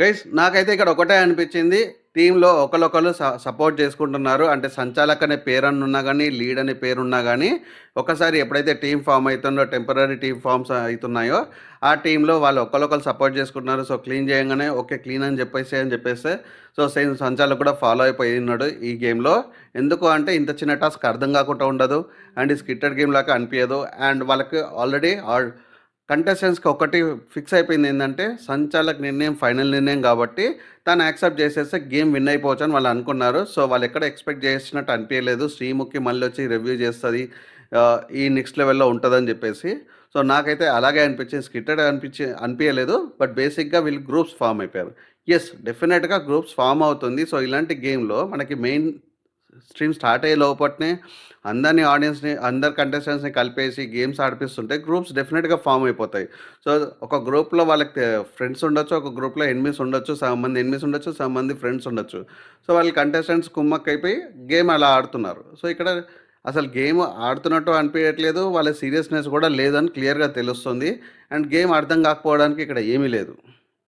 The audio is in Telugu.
గైస్ నాకైతే ఇక్కడ ఒకటే అనిపించింది. టీంలో ఒకరొకరు స సపోర్ట్ చేసుకుంటున్నారు. అంటే సంచాలక్ అనే పేరన్న ఉన్నా కానీ లీడ్ అనే పేరున్నా కానీ ఒకసారి ఎప్పుడైతే టీం ఫామ్ అవుతుందో టెంపరీ టీం ఫామ్స్ అవుతున్నాయో ఆ టీంలో వాళ్ళు ఒకరొకరు సపోర్ట్ చేసుకుంటున్నారు. సో క్లీన్ చేయగానే ఓకే క్లీన్ అని చెప్పేసి అని చెప్పేస్తే సో సేమ్ సంచాలక్ కూడా ఫాలో అయిపోయి ఉన్నాడు ఈ గేమ్లో. ఎందుకు అంటే ఇంత చిన్న టాస్క్ అర్థం కాకుండా ఉండదు. అండ్ ఈ స్కిట్టెడ్ గేమ్ లాగా అనిపించదు అండ్ వాళ్ళకి ఆల్రెడీ కంటెస్టెంట్స్కి ఒకటి ఫిక్స్ అయిపోయింది ఏంటంటే సంచాలక్ నిర్ణయం ఫైనల్ నిర్ణయం కాబట్టి తను యాక్సెప్ట్ చేసేస్తే గేమ్ విన్ అయిపోవచ్చు అని వాళ్ళు అనుకున్నారు. సో వాళ్ళు ఎక్కడ ఎక్స్పెక్ట్ చేసినట్టు అనిపించలేదు శ్రీముఖి మళ్ళీ వచ్చి రివ్యూ చేస్తుంది. ఈ నెక్స్ట్ లెవెల్లో ఉంటుందని చెప్పేసి. సో నాకైతే అలాగే అనిపించింది. స్కిట్టెడ్ అనిపించి అనిపించలేదు బట్ బేసిక్గా వీళ్ళు గ్రూప్స్ ఫామ్ అయిపోయారు. ఎస్ డెఫినెట్గా గ్రూప్స్ ఫామ్ అవుతుంది. సో ఇలాంటి గేమ్లో మనకి మెయిన్ స్ట్రీమ్ స్టార్ట్ అయ్యే లోపట్నే అందరినీ ఆడియన్స్ని అందరి కంటెస్టెంట్స్ని కలిపేసి గేమ్స్ ఆడిపిస్తుంటే గ్రూప్స్ డెఫినెట్గా ఫామ్ అయిపోతాయి. సో ఒక గ్రూప్లో వాళ్ళకి ఫ్రెండ్స్ ఉండొచ్చు ఒక గ్రూప్లో ఎనిమిస్ ఉండొచ్చు సగం మంది ఎనిమిస్ ఉండొచ్చు సగం మంది ఫ్రెండ్స్ ఉండొచ్చు. సో వాళ్ళ కంటెస్టెంట్స్ కుమ్మక్ అయిపోయి గేమ్ అలా ఆడుతున్నారు. సో ఇక్కడ అసలు గేమ్ ఆడుతున్నట్టు అనిపించట్లేదు వాళ్ళ సీరియస్నెస్ కూడా లేదని క్లియర్గా తెలుస్తుంది. అండ్ గేమ్ అర్థం కాకపోవడానికి ఇక్కడ ఏమీ లేదు.